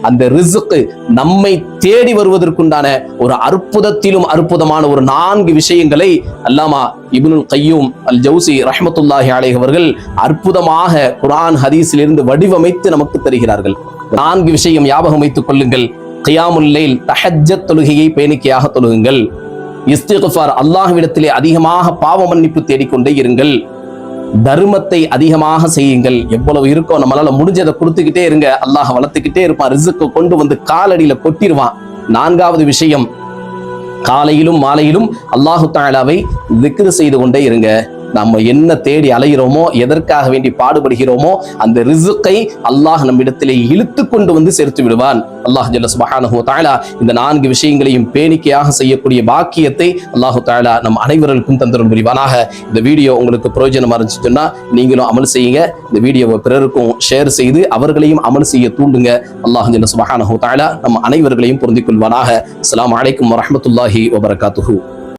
அந்த ரிசுக்கு நம்மை தேடி வருவதற்குண்டான ஒரு அற்புதத்திலும் அற்புதமான ஒரு நான்கு விஷயங்களை அல்லாமா இபுனுல் கையூம் அல் ஜவுசி ரஹமத்துல்லாஹி அவர்கள் அற்புதமாக குர்ஆன் ஹதீஸிலிருந்து வடிவமைத்து நமக்கு தருகிறார்கள். நான்கு விஷயம் ஞாபகம் வைத்துக் கொள்ளுங்கள். கியாமுல்லைல் தஹஜத் தொழுகையை பேணிக்கையாக தொழுகுங்கள். இஸ்திகுஃபார் அல்லாஹ்விடத்திலே அதிகமாக பாவ மன்னிப்பு தேடிக்கொண்டே இருங்கள். தர்மத்தை அதிகமாக செய்யுங்கள். எவ்வளவு இருக்கோ நம்மளால முடிஞ்சதை கொடுத்துக்கிட்டே இருங்க. அல்லாஹ் வளர்த்துக்கிட்டே இருப்பான் ரிசுக்கு கொண்டு வந்து காலடியில கொட்டிடுவான் நான்காவது விஷயம் காலையிலும் மாலையிலும் அல்லாஹு தாலாவை திக்ரு செய்து கொண்டே இருங்க. நம்ம என்ன தேடி அலைகிறோமோ எதற்காக வேண்டி பாடுபடுகிறோமோ அந்த ரிசுக்கை அல்லாஹ் நம்மிடத்திலே இழுத்து கொண்டு வந்து சேர்த்து விடுவான். அல்லாஹ் ஜல்ல சுபஹானஹு வ இந்த நான்கு விஷயங்களையும் பேணிக்கையாக செய்யக்கூடிய பாக்கியத்தை அல்லாஹு தாயா நம் அனைவருக்கும் தந்தரும் புரிவானாக. இந்த வீடியோ உங்களுக்கு பிரயோஜனமா இருந்துச்சுன்னா நீங்களும் அமல் செய்யுங்க. இந்த வீடியோவை பிறருக்கும் ஷேர் செய்து அவர்களையும் அமல் செய்ய தூண்டுங்க. அல்லாஹ் ஜல்ல சுபஹானஹு வ நம் அனைவர்களையும் பொருந்திக் கொள்வானாக. அஸ்லாம் வலைக்கம் வரமத்துல்லாஹி வபரகாத்துஹூ.